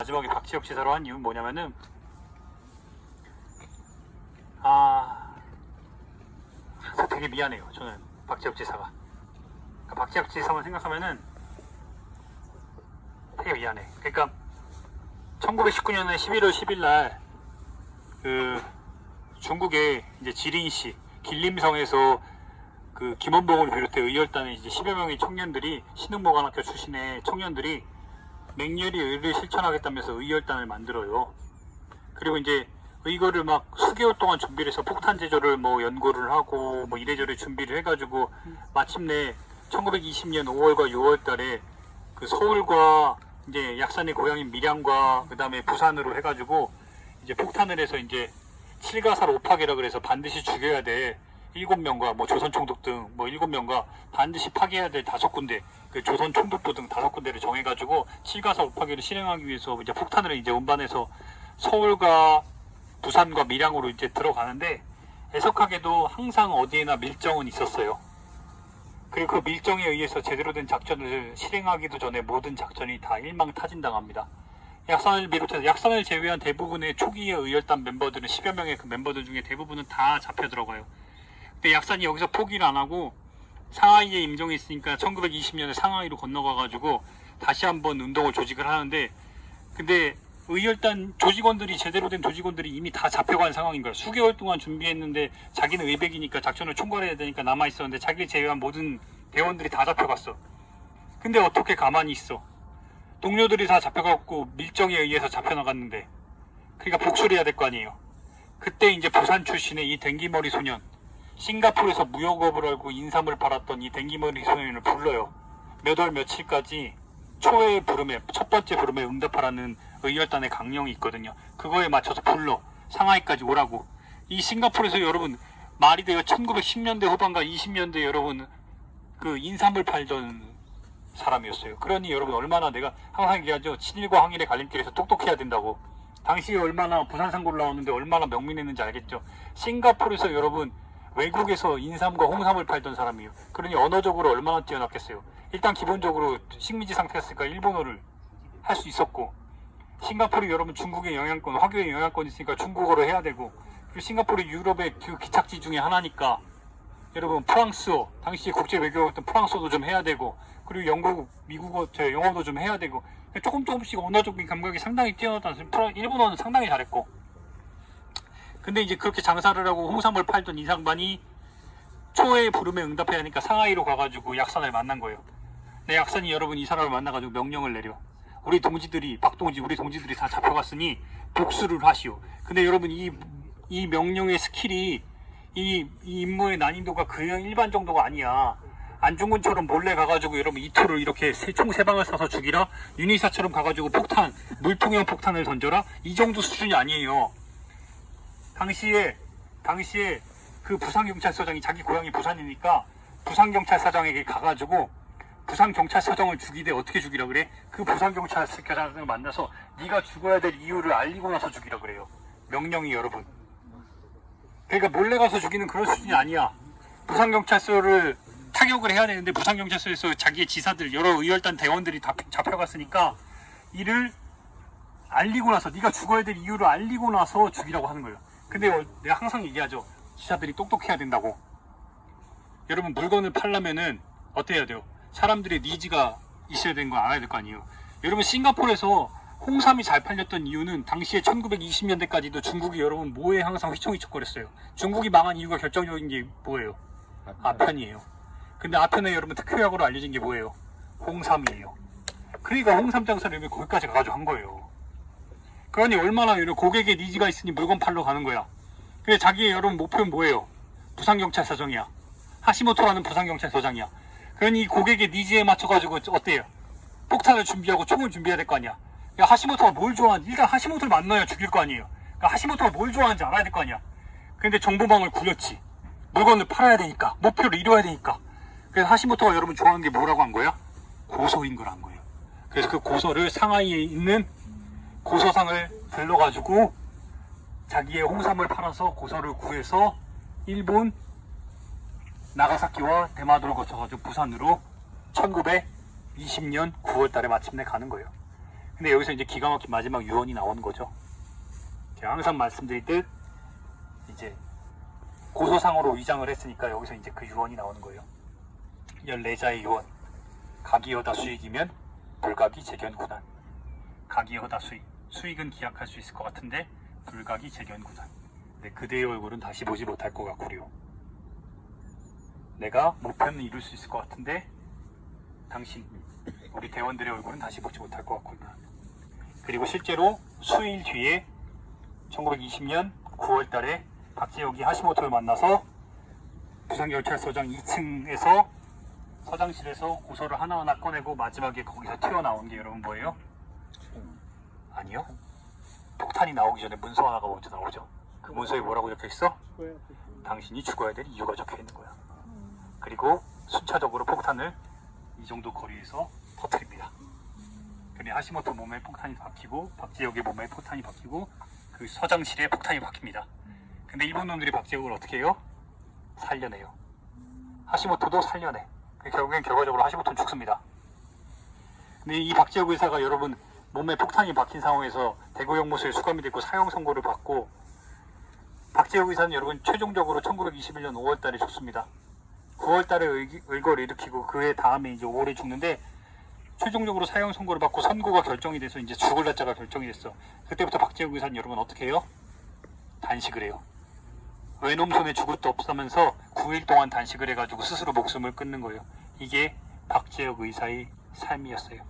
마지막에 박지혁 지사로 한 이유는 뭐냐면은 아 항상 되게 미안해요 저는 박지혁 지사가. 그러니까 박지혁 지사만 생각하면은 되게 미안해. 그러니까 1919년에 11월 10일 날그 중국의 이제 지린시 길림성에서 그 김원봉을 비롯해 의열단의 이제 10여 명의 청년들이 신흥모관학교 출신의 청년들이 맹렬히 의를 실천하겠다면서 의열단을 만들어요. 그리고 이제 의거를 막 수개월 동안 준비를 해서 폭탄 제조를 뭐 연구를 하고 뭐 이래저래 준비를 해가지고 마침내 1920년 5월과 6월 달에 그 서울과 이제 약산의 고향인 밀양과 그 다음에 부산으로 해가지고 이제 폭탄을 해서 이제 칠가살 오파계라 그래서 반드시 죽여야 될 일곱 명과 뭐 조선 총독 등 뭐 일곱 명과 반드시 파괴해야 될 다섯 군데 그 조선 총독부 등 다섯 군데를 정해가지고 칠가살 오파계를 실행하기 위해서 이제 폭탄을 이제 운반해서 서울과 부산과 밀양으로 이제 들어가는데 애석하게도 항상 어디에나 밀정은 있었어요. 그리고 그 밀정에 의해서 제대로 된 작전을 실행하기도 전에 모든 작전이 다 일망타진당합니다. 약산을 비롯해서 약산을 제외한 대부분의 초기의 의열단 멤버들은 10여 명의 그 멤버들 중에 대부분은 다 잡혀 들어가요. 근데 약산이 여기서 포기를 안 하고 상하이에 임종이 있으니까 1920년에 상하이로 건너가가지고 다시 한번 운동을 조직을 하는데 근데 의열단 조직원들이 제대로 된 조직원들이 이미 다 잡혀간 상황인 거야. 수개월 동안 준비했는데 자기는 의백이니까 작전을 총괄해야 되니까 남아 있었는데 자기 제외한 모든 대원들이 다 잡혀갔어. 근데 어떻게 가만히 있어? 동료들이 다 잡혀갔고 밀정에 의해서 잡혀나갔는데 그러니까 복수를 해야 될 거 아니에요. 그때 이제 부산 출신의 이 댕기머리 소년 싱가포르에서 무역업을 알고 인삼을 팔았던 이 댕기머리 소년을 불러요. 몇 월 며칠까지 초의 부름에 첫 번째 부름에 응답하라는 의열단의 강령이 있거든요. 그거에 맞춰서 불러 상하이까지 오라고. 이 싱가포르에서 여러분 말이 돼요. 1910년대 후반과 20년대 여러분 그 인삼을 팔던 사람이었어요. 그러니 여러분 얼마나 내가 항상 얘기하죠. 친일과 항일의 갈림길에서 똑똑해야 된다고. 당시에 얼마나 부산 상고를 나오는데 얼마나 명민했는지 알겠죠. 싱가포르에서 여러분 외국에서 인삼과 홍삼을 팔던 사람이에요. 그러니 언어적으로 얼마나 뛰어났겠어요. 일단 기본적으로 식민지 상태였으니까 일본어를 할 수 있었고 싱가포르 여러분 중국의 영향권, 화교의 영향권이 있으니까 중국어로 해야 되고 그리고 싱가포르 유럽의 그 기착지 중에 하나니까 여러분 프랑스어 당시 국제 외교였던 프랑스어도 좀 해야 되고 그리고 영국, 미국어, 저 영어도 좀 해야 되고 조금 조금씩 언어적인 감각이 상당히 뛰어났다는 프랑 일본어는 상당히 잘했고 근데 이제 그렇게 장사를 하고 홍삼을 팔던 이상반이 초의 부름에 응답해야 하니까 상하이로 가가지고 약산을 만난 거예요. 내 약산이 여러분 이 사람을 만나가지고 명령을 내려. 우리 동지들이 박동지 우리 동지들이 다 잡혀갔으니 복수를 하시오. 근데 여러분 이 이 명령의 스킬이 이, 이 임무의 난이도가 그냥 일반 정도가 아니야. 안중근처럼 몰래 가가지고 여러분 이토를 이렇게 총세 방을 쏴서 죽이라 유니사처럼 가가지고 폭탄 물통형 폭탄을 던져라 이 정도 수준이 아니에요. 당시에 당시에 그 부산 경찰서장이 자기 고향이 부산이니까 부산 경찰서장에게 가가지고 부산 경찰서장을 죽이되 어떻게 죽이라 그래? 그 부산 경찰서장을 만나서 네가 죽어야 될 이유를 알리고 나서 죽이라 그래요. 명령이 여러분. 그러니까 몰래 가서 죽이는 그런 수준이 아니야. 부산 경찰서를 타격을 해야 되는데 부산 경찰서에서 자기의 지사들 여러 의열단 대원들이 다 잡혀갔으니까 이를 알리고 나서 네가 죽어야 될 이유를 알리고 나서 죽이라고 하는 거예요. 근데 어, 내가 항상 얘기하죠. 지사들이 똑똑해야 된다고. 여러분 물건을 팔려면은 어떻게 해야 돼요? 사람들의 니즈가 있어야 되는 거 알아야 될 거 아니에요. 여러분 싱가포르에서 홍삼이 잘 팔렸던 이유는 당시에 1920년대까지도 중국이 여러분 뭐에 항상 휘청휘청거렸어요. 중국이 망한 이유가 결정적인 게 뭐예요? 아편이에요. 근데 아편에 여러분 특효약으로 알려진 게 뭐예요? 홍삼이에요. 그러니까 홍삼 장사를 여러분 거기까지 가가지고 한 거예요. 그러니 얼마나 고객의 니즈가 있으니 물건 팔러 가는 거야. 근데 자기의 여러분 목표는 뭐예요? 부산경찰서장이야. 하시모토라는 부산경찰서장이야. 그러니 이 고객의 니즈에 맞춰가지고 어때요? 폭탄을 준비하고 총을 준비해야 될 거 아니야. 야, 하시모토가 뭘 좋아하는지 일단 하시모토를 만나야 죽일 거 아니에요. 그러니까 하시모토가 뭘 좋아하는지 알아야 될 거 아니야. 근데 정보망을 굴렸지. 물건을 팔아야 되니까. 목표를 이루어야 되니까. 그래서 하시모토가 여러분 좋아하는 게 뭐라고 한 거야? 고소인 거란 거예요. 그래서 그 고소를 상하이에 있는 고소상을 불러가지고 자기의 홍삼을 팔아서 고소를 구해서 일본 나가사키와 대마도를 거쳐가지고 부산으로 1920년 9월 달에 마침내 가는 거예요. 근데 여기서 이제 기가 막힌 마지막 유언이 나오는 거죠. 제가 항상 말씀드리듯 이제 고소상으로 위장을 했으니까 여기서 이제 그 유언이 나오는 거예요. 14자의 유언. 각이여다 수익이면 불각이 재견구단. 각이여다 수익. 수익은 기약할 수 있을 것 같은데 불각이 재견구단. 근데 그대의 얼굴은 다시 보지 못할 것 같구려. 내가 목표는 이룰 수 있을 것 같은데 당신 우리 대원들의 얼굴은 다시 보지 못할 것 같구나. 그리고 실제로 수일 뒤에 1920년 9월 달에 박재혁이 하시모토를 만나서 부산경찰서장 2층에서 서장실에서 고소를 하나하나 꺼내고 마지막에 거기서 튀어나온 게 여러분 뭐예요? 아니요. 폭탄이 나오기 전에 문서 하나가 먼저 나오죠. 그 문서에 뭐라고 적혀 있어? 당신이 죽어야 될 이유가 적혀 있는 거야. 그리고 순차적으로 폭탄을 이 정도 거리에서 터뜨립니다. 그래 하시모토 몸에 폭탄이 박히고 박재혁의 몸에 폭탄이 박히고 그 서장실에 폭탄이 박힙니다. 근데 일본 놈들이 박재혁을 어떻게 해요? 살려내요. 하시모토도 살려내. 그 결국엔 결과적으로 하시모토는 죽습니다. 근데 이 박재혁 의사가 여러분 몸에 폭탄이 박힌 상황에서 대구 형무소에 수감이 됐고 사형 선고를 받고 박재혁 의사는 여러분 최종적으로 1921년 5월 달에 죽습니다. 9월 달에 의- 의거를 일으키고 그 해 다음에 이제 5월에 죽는데 최종적으로 사형 선고를 받고 선고가 결정이 돼서 이제 죽을 날짜가 결정이 됐어. 그때부터 박재욱 의사는 여러분 어떻게 해요? 단식을 해요. 외놈 손에 죽을 도 없으면서 9일 동안 단식을 해가지고 스스로 목숨을 끊는 거예요. 이게 박재혁 의사의 삶이었어요.